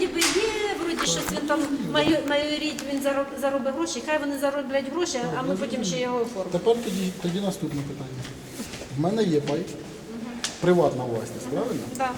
вроді би є, вроді щось він там маю- майорить, він зароб- заробить гроші, хай вони зароблять гроші, а ми потім ще його оформимо. Тепер тоді, тоді наступне питання. В мене є пай, приватна власність, правильно? Так.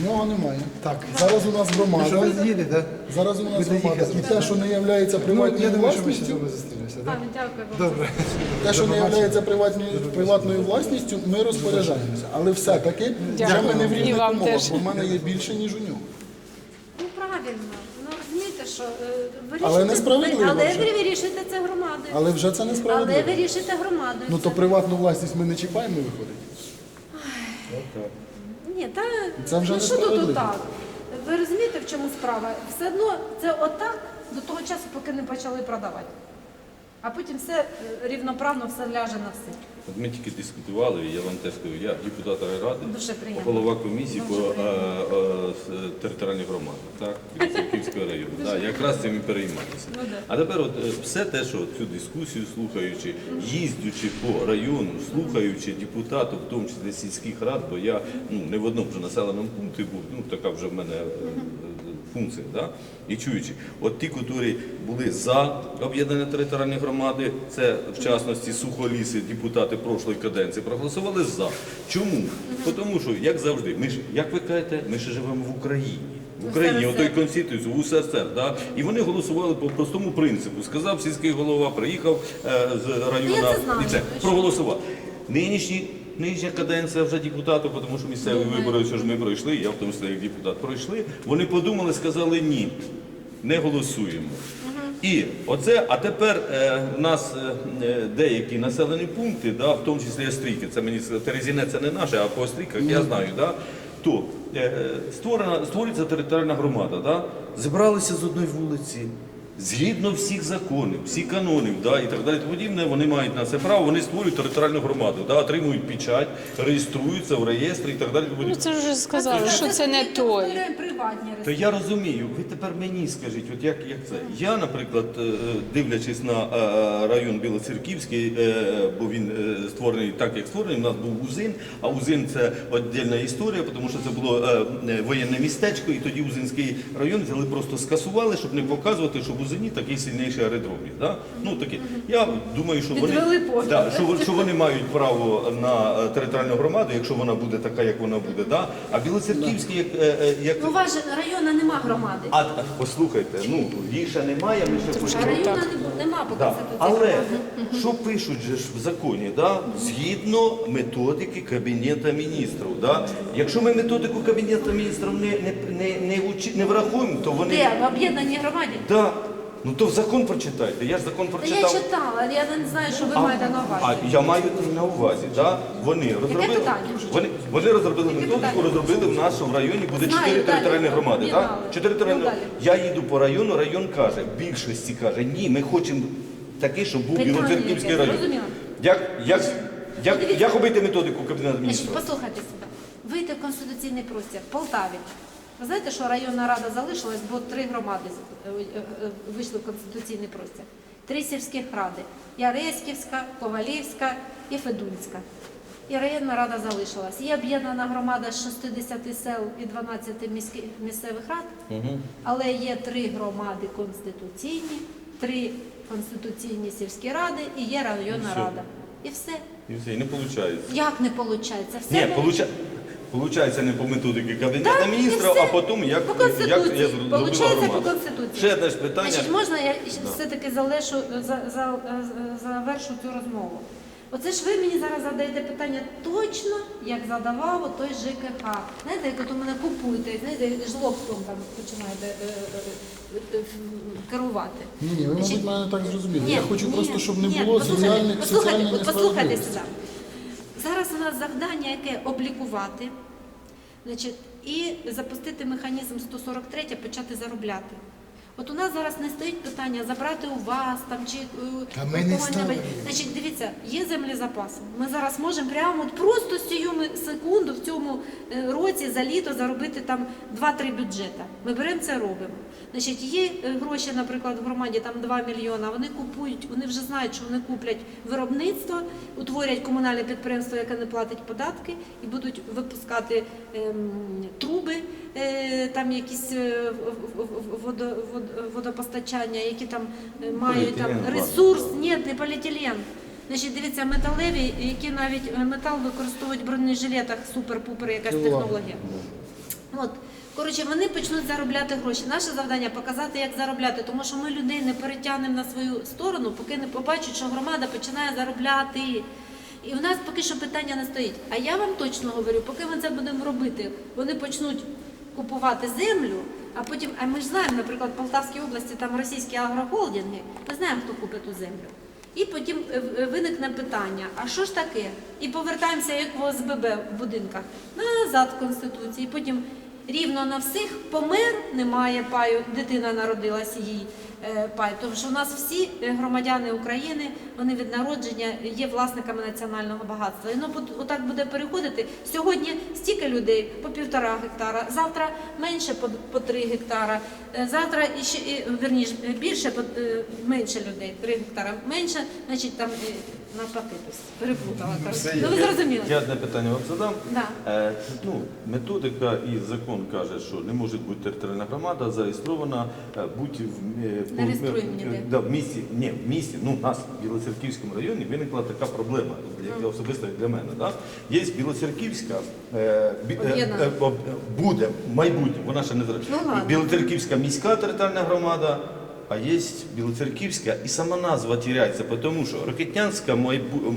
В нього немає. Так. Зараз у нас Що громада. ви з'їли, так? Зараз у нас Ви громада. І те, що не є Ну, я приватною думаю, що ми ще з власністю, вами зустрінемося, А, дякую вам. Добре. те, що не є приватною, приватною власністю, ми розпоряджаємося. Але все-таки вже ми не в рівних умовах, бо в мене є більше, ніж у нього. Ну правильно. Ну розумієте, що е, Але несправедливо Але вже. ви вирішуєте це громадою. Але вже це Але несправедливо. ви рішите громадою. Ну то приватну власність ми не чіпаємо, виходить. Ні, та Це вже ну, що тут несправедливо. отак? Ви розумієте, в чому справа? Все одно це отак до того часу, поки не почали продавати. А потім все е, рівноправно все ляже на все. От ми тільки дискутували, я вам теж скажу, я депутат Дуже приємно. голова комісії по Дуже е, приємно. е, з територіальних громад, так, Київського району. Так, якраз цим і перейматися. Ну, да. А тепер от е, все те, що цю дискусію слухаючи, їздячи по району, слухаючи депутатів, в тому числі сільських рад, бо я ну, не в одному вже населеному пункті був, ну така вже в мене е, функція, да? і чуючи, от ті, які були за об'єднання територіальної громади, це в частності сухоліси, депутати прошлої каденції, проголосували за. Чому? Тому що, як завжди, ми ж, як ви кажете, ми ще живемо в Україні. В Україні, отой Конституцію, в УССР, да? і вони голосували по простому принципу. Сказав сільський голова, приїхав е, з району Ну, знаю. і це проголосував. Нинішні, нинішня каденція вже депутатів, тому що місцеві вибори, що ж ми пройшли, я в тому числі як депутат пройшли. Вони подумали, сказали ні, не голосуємо. І оце, а тепер е, в нас е, е, деякі населені пункти, да, в тому числі Острійки, це мені Терезіне це не наше, а по Острійках я знаю, да, то е, створена, створюється територіальна громада, да, зібралися з одної вулиці, згідно всіх законів, всіх канонів да, і так далі, подібне, вони мають на це право, вони створюють територіальну громаду, да, отримують печать, реєструються в реєстрі і так далі. Ну це вже сказали, що це не той. То я розумію, ви тепер мені скажіть, от як, як це? Я, наприклад, е, дивлячись на е, район Білоцерківський, е, бо він створений так, як створений, у нас був Узин, а Узин це віддільна історія, тому що це було воєнне містечко, і тоді Узинський район взяли просто скасували, щоб не показувати, що в Узині такий сильніший аеродром є. Да? Ну, таке. Я думаю, що вони, Відвели погляд. да, що, що вони мають право на е, територіальну громаду, якщо вона буде така, як вона буде. Да? А Білоцерківський, як, е, е, як Ну, у вас же району нема громади. а а, послухайте, ну ще немає, ми ще А хочемо. району не- нема по Да. конституції. Але громади. що пишуть же ж в законі, да? згідно методики Кабінету міністрів. Да? Якщо ми методику Кабінету міністрів не, не, не, не, учи- не врахуємо, то вони. Де? В об'єднаній громаді? Да. Ну то в закон прочитайте. Я ж закон Та прочитав. я читала, але я не знаю, що ви маєте на увазі. А я маю на увазі, да? вони розробили, питання? вони, вони розробили методику, питання? розробили в нашому районі, буде Знаю, чотири далі, територіальні громади. об'єднали. Так? Чотири територіальні. Ну. Я їду по району, район каже, більшості каже, ні, ми хочемо такий, щоб був Питання Білоцерківський яке, район. зрозуміло. Як, як, як, як обійти методику Кабінету Значить, міністрів? послухайте себе. Вийти в конституційний простір в Полтаві. Ви знаєте, що районна рада залишилась, бо три громади е, е, е, вийшли в конституційний простір. Три сільських ради: Яреськівська, Ковалівська і Федунська. І районна рада залишилась. Є об'єднана громада з 60 сел і 12 міських місцевих рад, але є три громади конституційні, три конституційні сільські ради і є районна рада. І все. І все, і не виходить. Як не виходить? Все Ні, получа... Получається не по методиці Кабінету Так, і міністрів, все. а потім як, По Конституції. як я зробила Получається, громаду. по Конституції. Ще одне ж питання. Значить, можна я все-таки залишу, за, за, за- завершу цю розмову. Оце ж ви мені зараз задаєте питання точно, як задавав той ЖКХ. Знаєте, як от у мене купуєте, знаєте, жлобством там починаєте е, е, е, керувати. Ні, ні, ви, Значить, мабуть, мене так зрозуміли. Я хочу ні, просто, щоб не ні, було послухайте, соціальних послухайте, от послухайте сюди. Зараз у нас завдання, яке облікувати, значить, і запустити механізм 143, почати заробляти. От у нас зараз не стоїть питання забрати у вас там чи е, Та ми не ставимо. Значить, дивіться, є землі запасу. Ми зараз можемо прямо от просто з цією секунду в цьому е, році за літо заробити там 2-3 бюджета. Ми беремо це робимо. Значить, є е, гроші, наприклад, в громаді там 2 мільйона. Вони купують, вони вже знають, що вони куплять виробництво, утворять комунальне підприємство, яке не платить податки, і будуть випускати ем, труби, е, там якісь е, водо, вод- водопостачання, які там е, мають там Поліетилен, ресурс. Ні, не поліетилен. Значить, дивіться, металеві, які навіть е, метал використовують в бронежилетах, супер-пупер, якась технологія. От. Коротше, вони почнуть заробляти гроші. Наше завдання показати, як заробляти, тому що ми людей не перетягнемо на свою сторону, поки не побачать, що громада починає заробляти. І у нас поки що питання не стоїть. А я вам точно говорю, поки ми це будемо робити, вони почнуть купувати землю, а потім, а ми ж знаємо, наприклад, в Полтавській області там російські агрохолдинги, ми знаємо, хто купить ту землю. І потім е, е, виникне питання: а що ж таке? І повертаємося, як в ОСББ в будинках, назад в Конституції. Потім рівно на всіх помер, немає паю, дитина народилась їй пай. Тому що у нас всі е, громадяни України, вони від народження є власниками національного багатства. І ну отак буде переходити. Сьогодні стільки людей по півтора гектара, завтра менше по, по три гектара, е, завтра іще і, верніше більше по е, менше людей, три гектара менше, значить там е, навпаки, переплутала. коротше. Ну ви зрозуміли. Я одне питання вам задам. Да. Е, ну, методика і закон каже, що не може бути територіальна громада зареєстрована е, будь в, е, Не реєструємо е, ніде. да, в місті. Ні, в місті. Ну, у нас в Білоцерківському районі виникла така проблема, як особисто для мене. Да? Є Білоцерківська е, бі- е, Об'єднана. е, об- буде в майбутньому, вона ще не зра- Ну, ладно. Білоцерківська міська територіальна громада. А є Білоцерківська, і сама назва тіряється, тому що Рокетнянська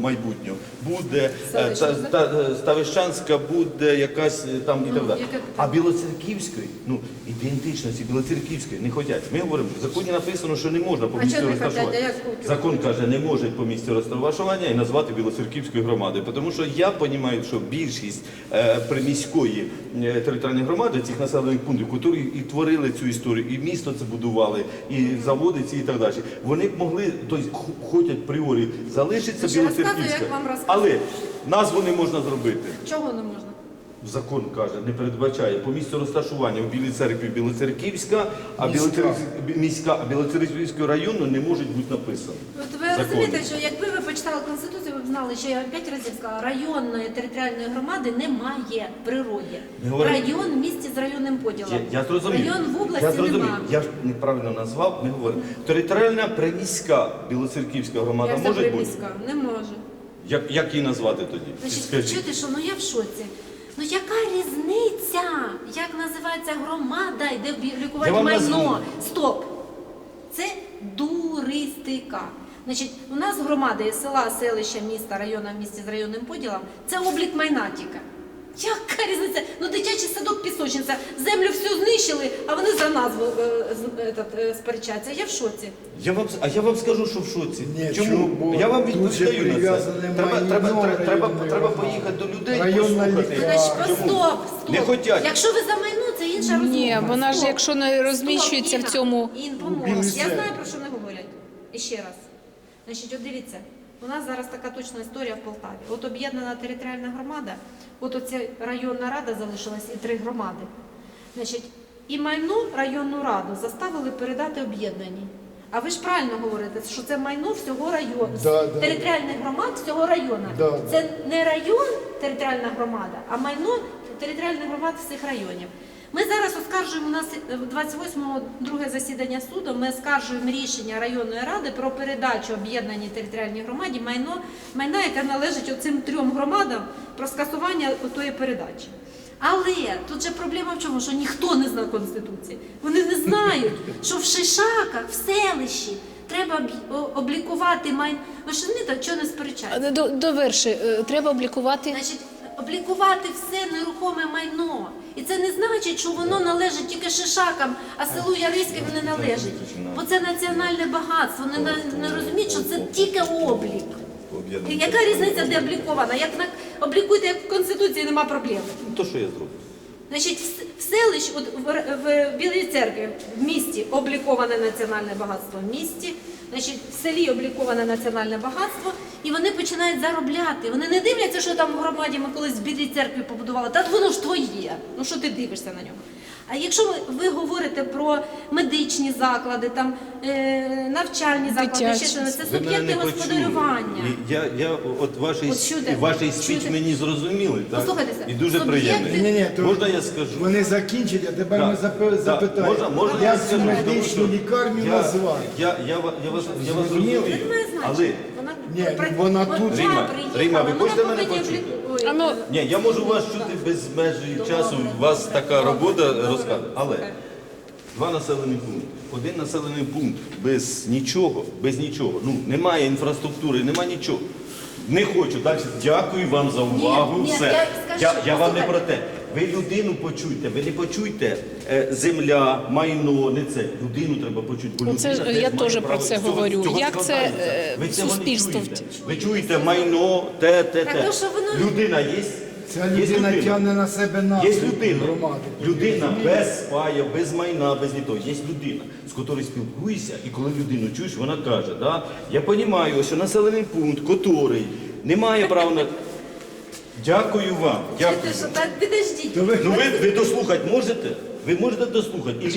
майбутньо буде, е, та, та, е, Ставищанська буде якась е, там і так далі. А Білоцерківської, ну, ідентичності Білоцерківської не хочуть. Ми говоримо, в законі написано, що не можна по місцю розташування. хочуть? Закон каже, не може по місцю розташування і назвати Білоцерківською громадою. Тому що я розумію, що більшість е, приміської е, територіальної громади цих населених пунктів, які і творили цю історію, і місто це будували, і заводи ці і так далі. Вони б могли, тобто х- хоч апріорі залишиться Білоцерківська, але назву не можна зробити. Чого не можна? Закон каже, не передбачає по місцю розташування в Білій церкві Білоцерківська, а Міська. Білоцерківська міська, а Білоцерківського району не можуть бути написані. От ви Закони. розумієте, що якби ви почитали конституцію, ви б знали, що я п'ять разів сказала, районної територіальної громади немає в природі. Не говори. Район в місті з районним поділом. Я, я зрозумів. Район в області я зрозумів. немає. Я ж неправильно назвав, не говорю. Територіальна приміська Білоцерківська громада Як це може бути? приміська? Не може. Як, як її назвати тоді? Значить, Скажіть. чуєте, що ну я в шоці. Ну яка різниця? Як називається громада, де лікувати Я вам майно? назву. Стоп! Це дуристика. Значить, у нас громади села, селища, міста, району, в місті з районним поділом. Це облік майна тільки. Яка різниця? Ну дитячий садок пісочниця. Землю всю знищили, а вони за назву е, з- этот, е, сперечаться. Я в шоці. Я вам, а я вам скажу, що в шоці. Ні, Чому? чому? Бо я вам тут відповідаю на це. прив'язане Треба, майно треба, треба, треба, районної треба поїхати до людей, Районна послухати. лікарня. Значить, Чому? стоп, стоп. Не хотять. Якщо ви за майно, це інша розмова. Ні, вона ж Стоп. якщо не розміщується в Стоп, цьому. Інна, Ін, У помовилась. Я знаю, про що вони говорять. І ще раз. Значить, от дивіться, у нас зараз така точна історія в Полтаві. От об'єднана територіальна громада, от оця районна рада залишилась і три громади. Значить, і майно районну раду заставили передати об'єднаній. А ви ж правильно говорите, що це майно всього району, Да, да. територіальних громад всього району. Да, да. Це не район територіальна громада, а майно територіальних громад всіх районів. Ми зараз оскаржуємо у нас е, 28-го друге засідання суду. Ми оскаржуємо рішення районної ради про передачу об'єднаній територіальній громаді майно майна, яке належить оцим трьом громадам про скасування тої передачі. Але тут же проблема в чому, що ніхто не знає Конституції. Вони не знають, що в Шишаках, в селищі треба облікувати майно. Ви ж розумієте, чого не сперечаєте? До- Доверши, е, треба облікувати. Значить, облікувати все нерухоме майно. І це не значить, що воно належить тільки Шишакам, а селу Яриське не належить. Бо це національне багатство. Вони не, розуміють, що це тільки облік. Яка різниця, де облікована? Як на облікуйте, як в Конституції нема проблем. Ну, То, що я зроблю. Значить, в с- в селищі, от в, Р- в Білій церкві, в місті обліковане національне багатство в місті, значить, в селі обліковане національне багатство, і вони починають заробляти. Вони не дивляться, що там в громаді ми колись в Білій церкві побудували. Та воно ж твоє. Ну що ти дивишся на нього? А якщо ви, ви говорите про медичні заклади, там е, навчальні заклади, Дитячі. ще щось, це Ви мене суб'єкти не господарювання. почули. І Я, я от вашій, От вашій спіч мені зрозуміли, так? Послухайтеся, І дуже суб'єкти- приємний. Ні, ні, то Можна я скажу? Вони закінчать, а тепер Так, ми запи- так. запитаємо, Можна- можна я цю скажу, тому медичну що лікарню я, назвати. Я, я, ва- я, вас, я вас Зрозуміли? розумію, Це не має значення. але Вона, Ні, при- вона тут. Рима, приїхала, Рима, ви хочете мене повинні почути? А ну, Ні, я можу вас чути без межі часу, у вас така робота розказує. Але два населені пункти. Один населений пункт без нічого, без нічого. Ну, немає інфраструктури, немає нічого. Не хочу далі. Дякую вам за увагу. ні, Все. я скажу, я, я вам не про те. Ви людину почуйте, ви не почуйте е, земля, майно, не це. Людину треба почути. Бо Оце людина ж теж я має теж про право. це цього- говорю. цього Як це, складається. е, Ви цього не суспільство чуєте. Ви чуєте майно, те, те, Так, те. то, що воно- Людина є. Ця Є людина людина. тягне на себе Є наслідки людина. громади. Людина без пая, без майна, без нічого. Є людина, з якою спілкуєшся, і коли людину чуєш, вона каже, да, я розумію, що населений пункт, який не має права на. Дякую вам. Дякую. Підождіть. Ви Ну ви, ви дослухати можете? Ви можете дослухати? І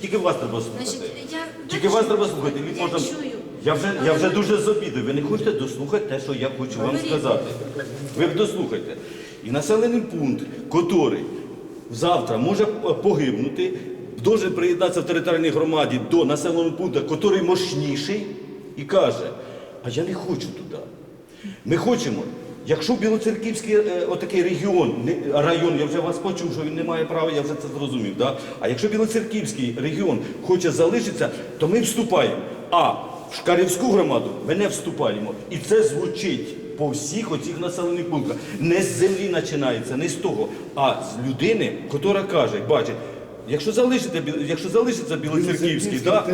тільки вас треба слухати? Значить, я, Тільки вас треба слухати. і Я чую. Я вже, я вже дуже зобідую. Ви не хочете дослухати те, що я хочу вам Говоріть. сказати. Ви дослухайте. І населений пункт, який завтра може погибнути, дуже приєднатися в територіальній громаді до населеного пункту, який мощніший, і каже, а я не хочу туди. Ми хочемо, якщо Білоцерківський е, отакий регіон, не- район, я вже вас почув, що він не має права, я вже це зрозумів. Да? А якщо Білоцерківський регіон хоче залишитися, то ми вступаємо. А в Шкарівську громаду ми не вступаємо. І це звучить по всіх оцих населених пунктах. Не з землі починається, не з того, а з людини, яка каже, бачить, Якщо залишиться, якщо залишиться Білоцерківський, да,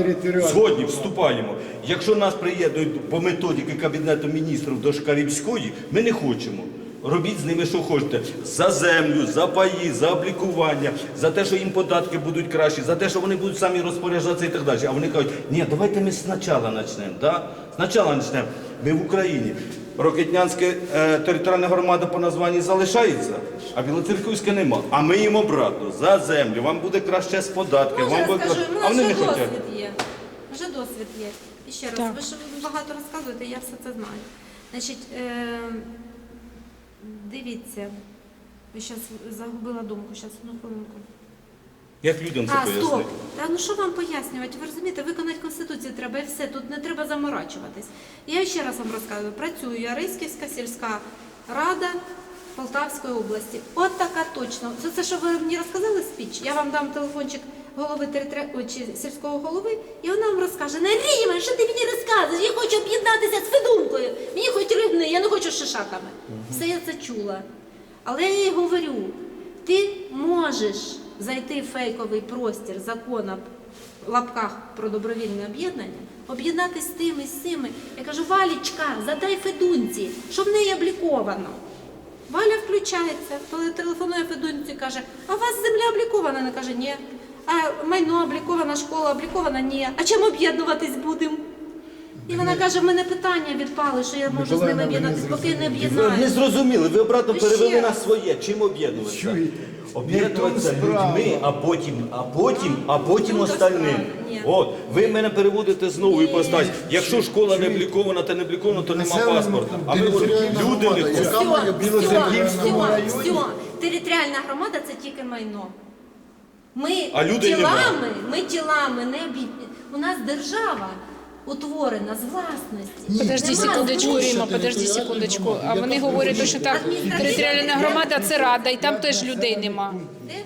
згодні вступаємо. Якщо нас приєднують по методиці Кабінету міністрів до Шкарівської, ми не хочемо. Робіть з ними, що хочете. За землю, за паї, за облікування, за те, що їм податки будуть кращі, за те, що вони будуть самі розпоряджатися і так далі. А вони кажуть, ні, давайте ми спочатку почнемо. Да? Спочатку почнемо. Ми в Україні. Рокетнянська е, територіальна громада по названні залишається, а Білоцерківська нема. А ми їм обратно за землю. Вам буде краще з податків. Може, вам буде краще. у А нас вони вже не хочуть. досвід є. Вже досвід є. І ще раз, Так. ви ж багато розказуєте, я все це знаю. Значить, е, дивіться, ви зараз загубила думку, зараз одну хвилинку. Як людям це А, пояснити? стоп. Та ну що вам пояснювати? Ви розумієте, виконати конституцію треба і все. Тут не треба заморачуватись. Я ще раз вам розказую. Працюю я Рисківська сільська рада Полтавської області. От така точно. Це, це що ви мені розказали спіч? Я вам дам телефончик голови територи... ой, чи сільського голови, і вона вам розкаже: не Ріма, що ти мені розказуєш? Я хочу об'єднатися з Федункою. Мені хоч рибни, я не хочу з шишаками. Все я це чула. Але я їй говорю, ти можеш зайти в фейковий простір закона в лапках про добровільне об'єднання, об'єднатися з тими, з цими. Я кажу, Валічка, задай Федунці, що в неї обліковано. Валя включається, коли телефонує Федунці, каже, а у вас земля облікована? Вона каже, ні. А майно облікована, школа облікована, ні. А чим об'єднуватись будемо? І вона каже, в мене питання відпали, що я можу з ними об'єднатися, поки не Ви не зрозуміли, ви обратно Ви перевели на раз. своє. Чим об'єднуватися? Чуєте? Об'єднуватися Не в тому справа. людьми, а потім, а потім, а потім остальним. справа. Ні. От, ви мене переводите знову і постать. Якщо школа не облікована, та не облікована, то нема Населеному паспорта. А ми пункті говоримо, територіальна люди не громада, хочуть. яка має районі? Територіальна громада це тільки майно. Ми А тілами, ми тілами не обід... У нас держава утворена з власності. Подожди Нема секундочку. Ріма, подожди секундочку. А вони говорять що так, територіальна громада це рада, і там теж людей нема.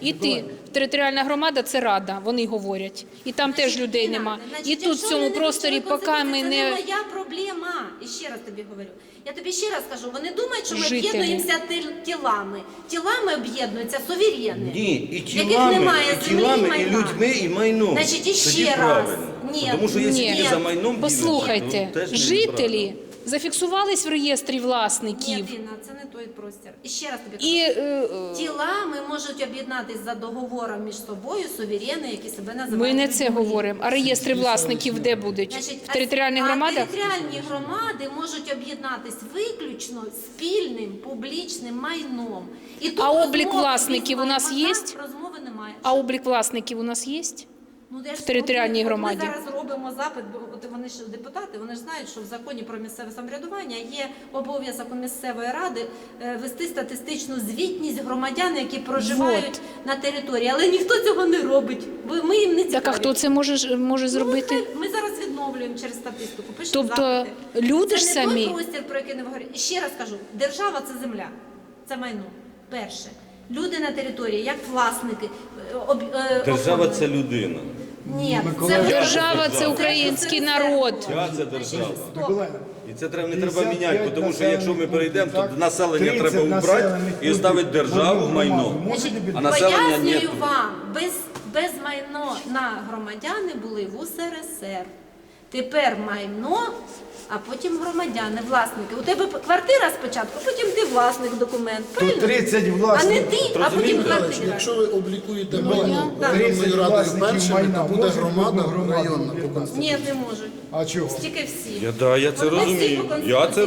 І ти, територіальна громада це рада, вони говорять. І там теж людей нема. Значить, І тут в цьому вони не просторі, почули поки ми це не не моя проблема. І ще раз тобі говорю. Я тобі ще раз кажу, вони думають, що ми Жителі. об'єднуємося тил- тілами. Тілами об'єднуються совір'єни. Ні, і Яких тілами, немає і землі, тілами, і майна. людьми, і майном. Значить, іще Тоді раз. правильно. Ні, Тому що якщо ні. тільки за майном Послухайте, то теж жителі зафіксувались в реєстрі Ні, власників. Інна, це не той простір. І ще раз тобі І кажу. е, е, Тілами можуть об'єднатись за договором між собою суверени, які себе називають. ми не це людьми. говоримо. А реєстри власників де будуть? Значить, В територіальних а громадах? територіальні громади можуть об'єднатись виключно спільним публічним майном. І тут А облік розмови власників у нас є? Розмови немає. А облік власників у нас є? Ну, ж- в територіальній от ми- громаді? Ми зараз робимо запит, бо от вони ж депутати, вони ж знають, що в законі про місцеве самоврядування є обов'язок у місцевої ради е, вести статистичну звітність громадян, які проживають на території. Але ніхто цього не робить, бо ми їм не цікаві. Так а хто це може ж- може зробити? Ну, ми зараз відновлюємо через статистику. Пишемо Тобто запити. люди це ж не самі? той простір, про який не говорю. І ще раз кажу: держава це земля, це майно. Перше. Люди на території, як власники. е, об- е, Держава це людина. Ні, Миколаїв. Держава це Це український це народ. Я це держава. І це треба не треба 55 міняти, тому що якщо ми перейдемо, то населення треба убрати і ставити державу майно. А населення Пояснюю вам, без, без майно на громадяни були в УСРСР. Тепер майно, а потім громадяни, власники. У тебе квартира спочатку, потім ти власник документ. Тут Правильно? 30 А не власників. ти, а потім Розумієте? квартира. Якщо ви облікуєте майно Так. районною 30 радою власників першими, майна то буде громада районна по конституції. Ні, не можуть. А чого? Тільки всі. Я, да, я це всі розумію. по Я це Конституції,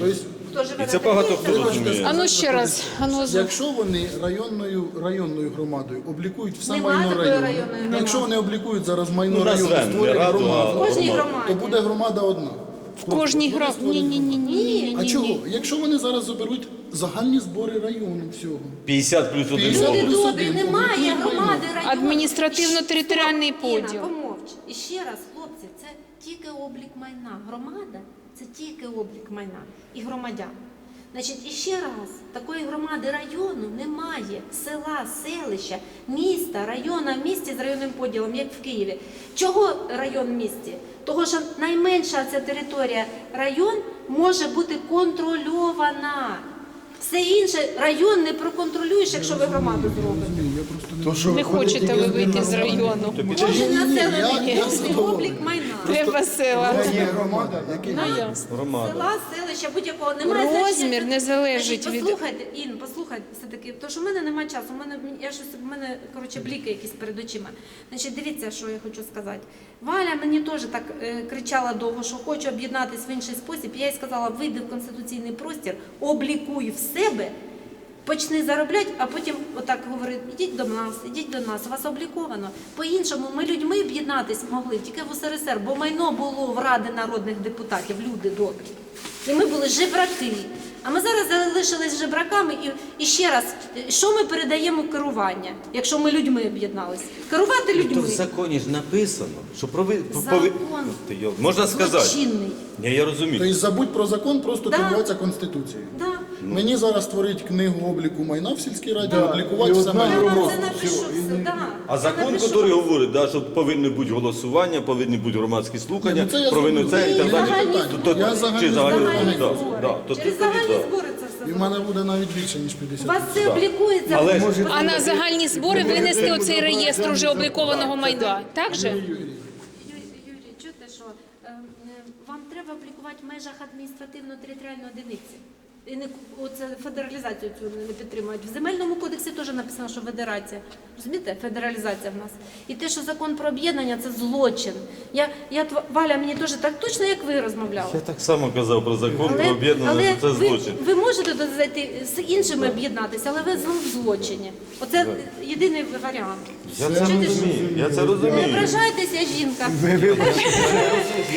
розумію. хто живе І на це багато території, хто розуміє. А ну ще раз. А ну, з- Якщо вони районною районною громадою облікують все майно такої району, районної якщо вони облікують зараз майно Ну, району, назвемо, створюють раду, громаду, В кожній громаді. то буде громада одна. В кожній громаді. Ні, ні, ні, ні, ні, А ні, чого? ні. Якщо вони зараз заберуть загальні збори району всього. 50 плюс один 50 Люди плюс добрі, один, немає громади району. Адміністративно-територіальний поділ. помовч. І ще раз, хлопці, це тільки облік майна. Громада це тільки облік майна і громадян. Значить, і ще раз, такої громади району немає. Села, селища, міста, района в місті з районним поділом, як в Києві. Чого район в місті? Того, що найменша ця територія район може бути контрольована. Все інше район не проконтролюєш, якщо ви громаду зробите. То, що Не виходить хочете ви вийти з району. Кожен населений я пункт і задоволений. облік майна. Треба села. Це є громада, який Ну, ясно. Громада. Села, селища, будь-якого немає Розмір не залежить Значить, від- Послухайте, Ін, послухайте все-таки, тому що в мене немає часу. У мене я щось в мене коротше бліки якісь перед очима. Значить, дивіться, що я хочу сказати. Валя мені теж так е, кричала довго, що хочу об'єднатися в інший спосіб. Я їй сказала, вийди в конституційний простір, облікуй в себе. Почни заробляти, а потім отак говорить, ідіть до нас, ідіть до нас, вас обліковано. По-іншому ми людьми об'єднатись могли тільки в УСРСР, бо майно було в Ради народних депутатів, люди добрі. І ми були жебраки. А ми зараз залишились жебраками і, і ще раз, що ми передаємо керування, якщо ми людьми об'єдналися? Керувати То людьми. в законі ж написано, що прови... Закон. пови- Можна сказати? Злочинний. Ні, я розумію. Тобто забудь про закон, просто Да. керуватися Конституцією. Да. Мені зараз створити книгу обліку майна в сільській раді, Да. облікувати І все одна майно. Вам це напишу да. А Я закон, напишу який говорить, да, що повинні бути голосування, повинні бути громадські слухання, Ну, це я повинні це і так далі. загальні То- то- Я Чи загальні загальні Загальні да, збори. да, то Через ти тоді, загальні да. збори це все. І в мене буде навіть більше, ніж У 50. вас це облікується. Але ж А на загальні збори винести оцей реєстр уже облікованого майна. Так же? Юрій, Юрій, чуєте, що е, е, вам треба облікувати в межах адміністративно-територіальної одиниці. І не оце федералізацію цю не підтримують. В земельному кодексі теж написано, що федерація. Розумієте, федералізація в нас. І те, що закон про об'єднання, це злочин. Я, я Валя, мені теж так точно, як ви розмовляли. я так само казав про закон про об'єднання, але що це злочин. ви можете туди зайти з іншими об'єднатися, але ви в злочині. Оце єдиний варіант. Я це розумію. Я це Не ображайтеся, жінка. Ви вибачте.